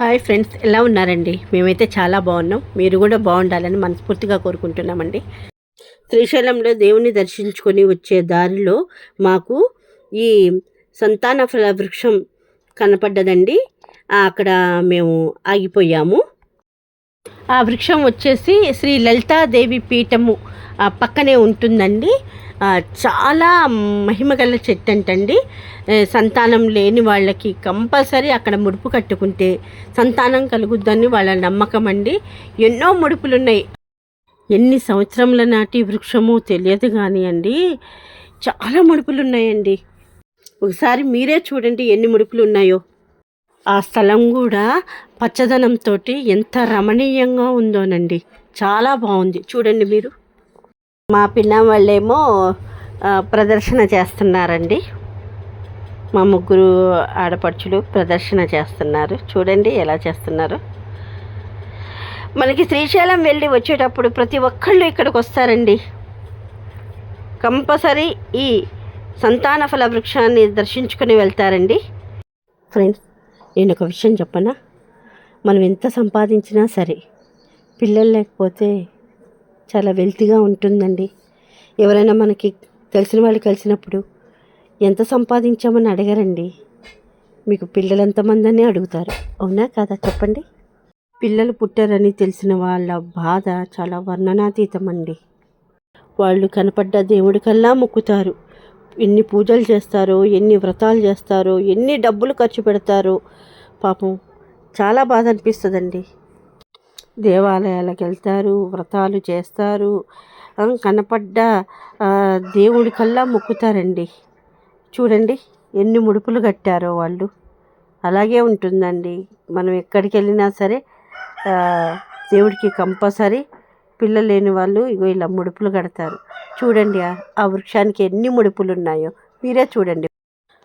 Hi friends ఎలా ఉన్నారండి? మేమైతే చాలా బాగున్నాం. మీరు కూడా బాగుండాలని మనస్ఫూర్తిగా కోరుకుంటున్నామండి. శ్రీశైలంలో దేవుని దర్శించుకొని వచ్చే దారిలో మాకు ఈ సంతాన ఫల వృక్షం కనపడ్డదండి. అక్కడ మేము ఆగిపోయాము. ఆ వృక్షం వచ్చేసి శ్రీ లలితాదేవి పీఠము పక్కనే ఉంటుందండి. చాలా మహిమగల చెట్టు అంటండి. సంతానం లేని వాళ్ళకి కంపల్సరీ అక్కడ ముడుపు కట్టుకుంటే సంతానం కలుగుద్దని వాళ్ళ నమ్మకం అండి. ఎన్నో ముడుపులు ఉన్నాయి ఎన్ని సంవత్సరముల నాటి వృక్షమో తెలియదు కానీ అండి చాలా ముడుపులు ఉన్నాయండి ఒకసారి మీరే చూడండి ఎన్ని ముడుపులు ఉన్నాయో ఆ స్థలం కూడా పచ్చదనంతో ఎంత రమణీయంగా ఉందోనండి. చాలా బాగుంది. చూడండి మీరు. మా పిన్న వాళ్ళేమో ప్రదర్శన చేస్తున్నారండి. మా ముగ్గురు ఆడపడుచులు ప్రదర్శన చేస్తున్నారు. చూడండి ఎలా చేస్తున్నారు. మనకి శ్రీశైలం వెళ్ళి వచ్చేటప్పుడు ప్రతి ఒక్కళ్ళు ఇక్కడికి వస్తారండి. కంపల్సరీ ఈ సంతాన ఫల వృక్షాన్ని దర్శించుకుని వెళ్తారండి. ఫ్రెండ్స్ నేను ఒక విషయం చెప్పనా? మనం ఎంత సంపాదించినా సరే పిల్లలు లేకపోతే చాలా వెల్తీగా ఉంటుందండి. ఎవరైనా మనకి తెలిసిన వాళ్ళు కలిసినప్పుడు ఎంత సంపాదించామని అడగరండి. మీకు పిల్లలు ఎంతమందని అడుగుతారు. అవునా కదా? చెప్పండి. పిల్లలు పుట్టారని తెలిసిన వాళ్ళ బాధ చాలా వర్ణనాతీతం అండి వాళ్ళు కనపడ్డ దేవుడి కల్లా మొక్కుతారు. ఎన్ని పూజలు చేస్తారో ఎన్ని వ్రతాలు చేస్తారో ఎన్ని డబ్బులు ఖర్చు పెడతారో పాపం చాలా బాధ అనిపిస్తుందండి దేవాలయాలకు వెళ్తారు వ్రతాలు చేస్తారు. కనపడ్డ దేవుడి కల్లా మొక్కుతారండి. చూడండి ఎన్ని ముడుపులు కట్టారో వాళ్ళు. అలాగే ఉంటుందండి. మనం ఎక్కడికి వెళ్ళినా సరే దేవుడికి కంపల్సరీ పిల్లలు లేని వాళ్ళు ఇగో ఇలా ముడుపులు కడతారు. చూడండి ఆ వృక్షానికి ఎన్ని ముడుపులు ఉన్నాయో మీరే చూడండి.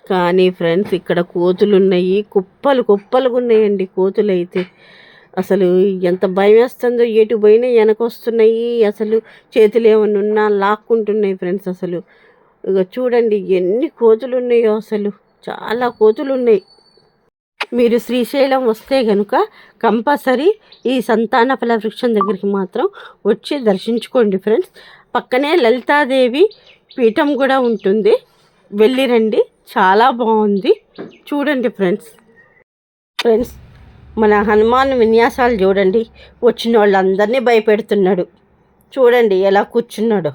కానీ ఫ్రెండ్స్ ఇక్కడ కోతులు ఉన్నాయి కుప్పలు కుప్పలుగా ఉన్నాయండి కోతులు అయితే అసలు ఎంత భయం వేస్తుందో ఎటు పోయినా వెనకొస్తున్నాయి. అసలు చేతులు ఏమన్నా ఉన్నా లాక్కుంటున్నాయి ఫ్రెండ్స్ అసలు. ఇక చూడండి ఎన్ని కోతులు ఉన్నాయో అసలు. చాలా కోతులు ఉన్నాయి మీరు శ్రీశైలం వస్తే కనుక కంపల్సరీ ఈ సంతాన ఫల వృక్షం దగ్గరికి మాత్రం వచ్చి దర్శించుకోండి ఫ్రెండ్స్. పక్కనే లలితాదేవి పీఠం కూడా ఉంటుంది. వెళ్ళిరండి చాలా బాగుంది. చూడండి ఫ్రెండ్స్. ఫ్రెండ్స్ మన హనుమాన్ విన్యాసాలు చూడండి. వచ్చిన వాళ్ళందరినీ భయపెడుతున్నాడు. చూడండి ఎలా కూర్చున్నాడు.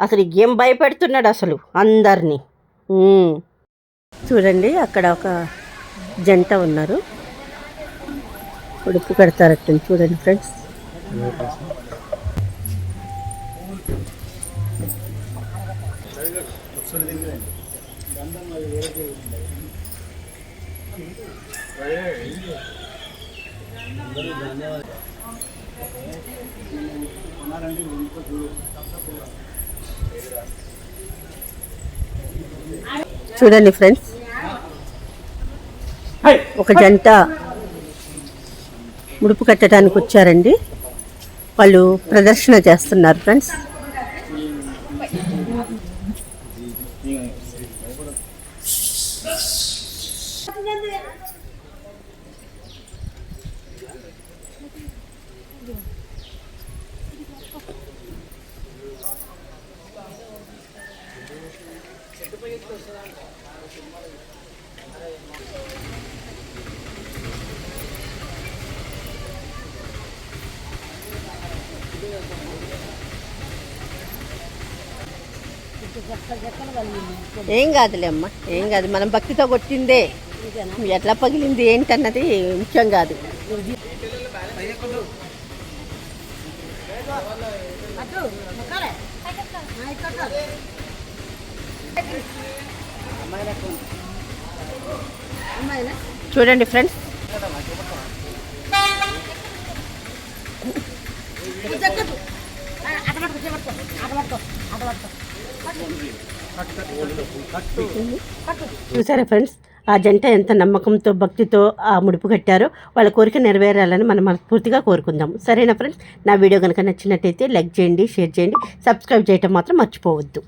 అసలు ఏం భయపెడుతున్నాడు అసలు అందరినీ. చూడండి అక్కడ ఒక జంట ఉన్నారు. ఉడుపు కడతారట చూడండి ఫ్రెండ్స్. చూడండి ఫ్రెండ్స్. ఒక జంట ముడుపు కట్టడానికి వచ్చారండి. వాళ్ళు ప్రదర్శన చేస్తున్నారు ఫ్రెండ్స్. これ。ఏం కాదులే అమ్మ ఏం కాదు. మనం భక్తితో కొట్టిందే. ఎట్లా పగిలింది ఏంటన్నది ముఖ్యం కాదు. చూడండి ఫ్రెండ్స్. చూసారా ఫ్రెండ్స్ ఆ జంట ఎంత నమ్మకంతో భక్తితో ఆ ముడుపు కట్టారో వాళ్ళ కోరిక నెరవేరాలని మనం మనస్ఫూర్తిగా కోరుకుందాం. సరేనా ఫ్రెండ్స్ నా వీడియో కనుక నచ్చినట్టయితే లైక్ చేయండి షేర్ చేయండి సబ్స్క్రైబ్ చేయటం మాత్రం మర్చిపోవద్దు.